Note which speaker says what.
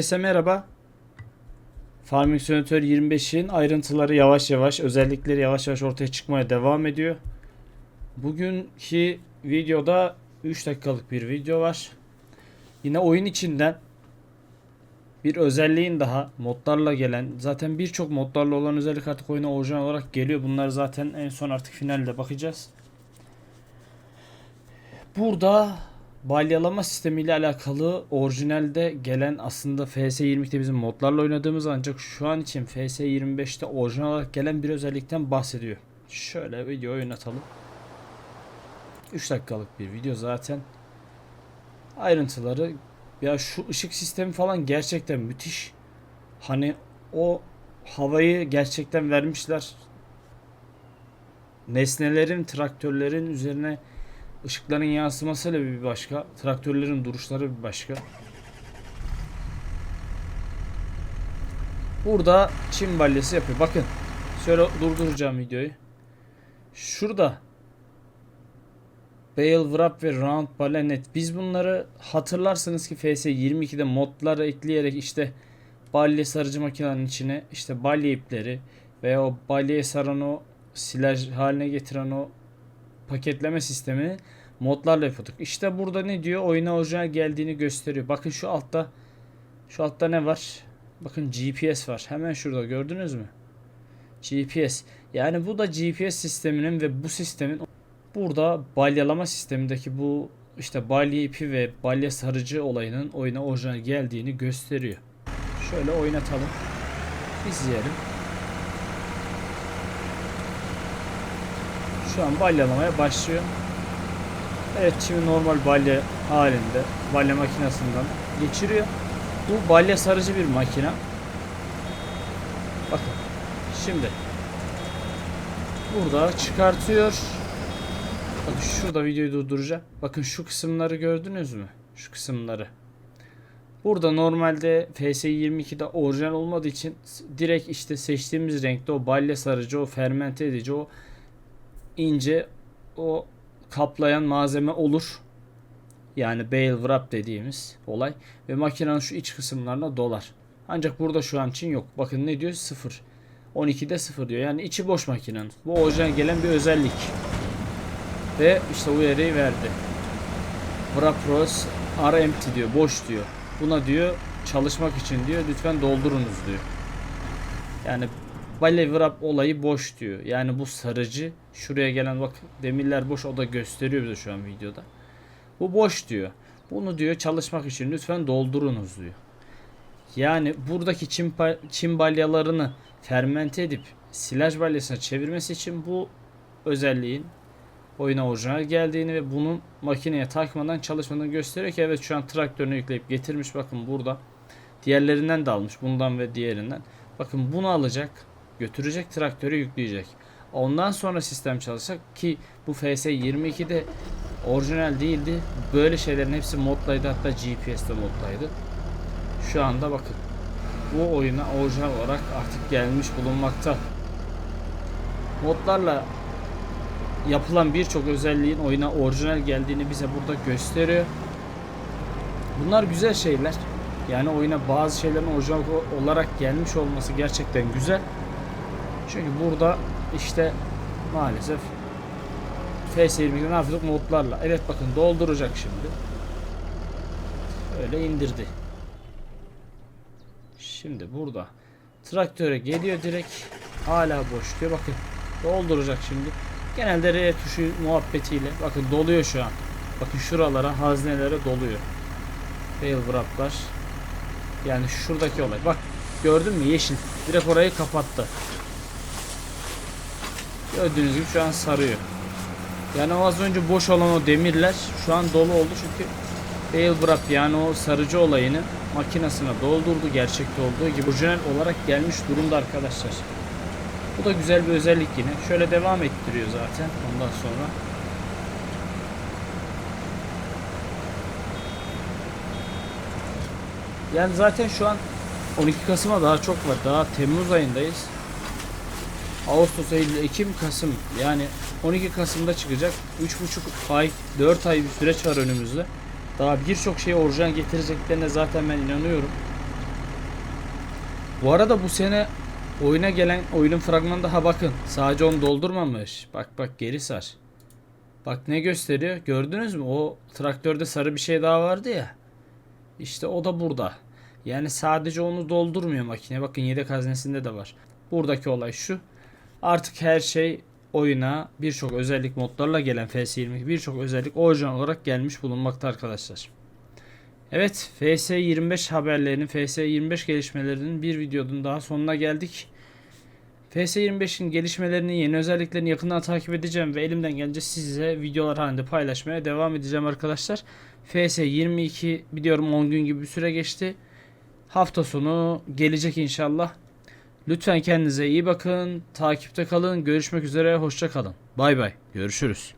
Speaker 1: Herkese merhaba. Farming Simulator 25'in ayrıntıları yavaş yavaş, özellikleri yavaş yavaş ortaya çıkmaya devam ediyor. Bugünkü videoda 3 dakikalık bir video var. Yine oyun içinden bir özelliğin daha modlarla gelen, zaten birçok modlarla olan özellik artık oyuna orijinal olarak geliyor. Bunlar zaten en son artık finalde bakacağız. Burada balyalama sistemiyle alakalı orijinalde gelen aslında FS22'de bizim modlarla oynadığımız ancak şu an için FS25'te orijinal olarak gelen bir özellikten bahsediyor. Şöyle video oynatalım. 3 dakikalık bir video zaten. Ayrıntıları ya şu ışık sistemi falan gerçekten müthiş. Hani o havayı gerçekten vermişler. Nesnelerin, traktörlerin üzerine Işıkların yansımasıyla bir başka. Traktörlerin duruşları bir başka. Burada çim balyası yapıyor. Bakın. Şöyle durduracağım videoyu. Şurada Bale, Wrap ve Round Balenet. Biz bunları hatırlarsınız ki FS22'de modları ekleyerek işte balya sarıcı makinenin içine işte balya ipleri veya o balyayı saran o silaj haline getiren o paketleme sistemini modlarla yapıyorduk. İşte burada ne diyor? Oyuna orijinal geldiğini gösteriyor. Bakın şu altta şu altta ne var? Bakın GPS var. Hemen şurada gördünüz mü? GPS. Yani bu da GPS sisteminin ve bu sistemin burada balyalama sistemindeki bu işte balya ipi ve balya sarıcı olayının oyuna orijinal geldiğini gösteriyor. Şöyle oynatalım. İzleyelim. Şu an balyalamaya başlıyor. Evet şimdi normal balya halinde balya makinesinden geçiriyor. Bu balya sarıcı bir makine. Bakın şimdi burada çıkartıyor. Bakın şurada videoyu durduracağım. Bakın şu kısımları gördünüz mü? Şu kısımları. Burada normalde FS22'de orijinal olmadığı için direkt işte seçtiğimiz renkte o balya sarıcı, o fermente edici, o ince o kaplayan malzeme olur. Yani bale wrap dediğimiz olay. Ve makinenin şu iç kısımlarına dolar. Ancak burada şu an için yok. Bakın ne diyor? 0. 12'de 0 diyor. Yani içi boş makinenin. Bu orijinal gelen bir özellik. Ve işte uyarıyı verdi. Wrap Rose are empty diyor. Boş diyor. Buna diyor çalışmak için diyor lütfen doldurunuz diyor. Yani Ballet wrap olayı boş diyor. Yani bu sarıcı şuraya gelen bak demirler boş o da gösteriyor bize şu an videoda. Bu boş diyor. Bunu diyor çalışmak için lütfen doldurunuz diyor. Yani buradaki çim, çim balyalarını fermente edip silaj balyasına çevirmesi için bu özelliğin oyuna orijinal geldiğini ve bunun makineye takmadan çalışmadığını gösteriyor ki evet şu an traktörünü yükleyip getirmiş bakın burada. Diğerlerinden de almış bundan ve diğerinden. Bakın bunu alacak götürecek traktörü yükleyecek. Ondan sonra sistem çalışacak ki bu FS22'de orijinal değildi. Böyle şeylerin hepsi moddaydı hatta GPS'te moddaydı. Şu anda bakın bu oyuna orijinal olarak artık gelmiş bulunmakta. Modlarla yapılan birçok özelliğin oyuna orijinal geldiğini bize burada gösteriyor. Bunlar güzel şeyler. Yani oyuna bazı şeylerin orijinal olarak gelmiş olması gerçekten güzel. Çünkü burada işte maalesef FS22'de ne yapıyorduk modlarla. Evet bakın dolduracak şimdi. Öyle indirdi. Şimdi burada traktöre geliyor direkt. Hala boş diyor. Bakın dolduracak şimdi. Genelde R tuşu muhabbetiyle bakın doluyor şu an. Bakın şuralara haznelere doluyor. Fail wraplar. Yani şuradaki olay. Bak gördün mü yeşil. Direkt orayı kapattı. Gördüğünüz gibi şu an sarıyor. Yani az önce boş olan o demirler şu an dolu oldu çünkü Bale Wrap yani o sarıcı olayını makinesine doldurdu gerçekte olduğu gibi orijinal olarak gelmiş durumda arkadaşlar. Bu da güzel bir özellik yine. Şöyle devam ettiriyor zaten ondan sonra. Yani zaten şu an 12 Kasım'a daha çok var. Daha Temmuz ayındayız. Ağustos, Eylül, Ekim, Kasım yani 12 Kasım'da çıkacak. 3,5 ay, 4 ay bir süreç var önümüzde. Daha birçok şeyi orijinal getireceklerine zaten ben inanıyorum. Bu arada bu sene oyuna gelen oyunun fragmanında ha bakın sadece onu doldurmamış. Bak bak geri sar. Bak ne gösteriyor gördünüz mü? O traktörde sarı bir şey daha vardı ya. İşte o da burada. Yani sadece onu doldurmuyor makine. Bakın yedek haznesinde de var. Buradaki olay şu. Artık her şey oyuna birçok özellik modlarla gelen FS22 birçok özellik orijinal olarak gelmiş bulunmakta arkadaşlar. Evet FS25 haberlerinin FS25 gelişmelerinin bir videonun daha sonuna geldik. FS25'in gelişmelerini, yeni özelliklerini yakından takip edeceğim ve elimden gelince size videolar halinde paylaşmaya devam edeceğim arkadaşlar. FS22 biliyorum 10 gün gibi bir süre geçti. Hafta sonu gelecek inşallah. Lütfen kendinize iyi bakın. Takipte kalın. Görüşmek üzere. Hoşça kalın. Bay bay. Görüşürüz.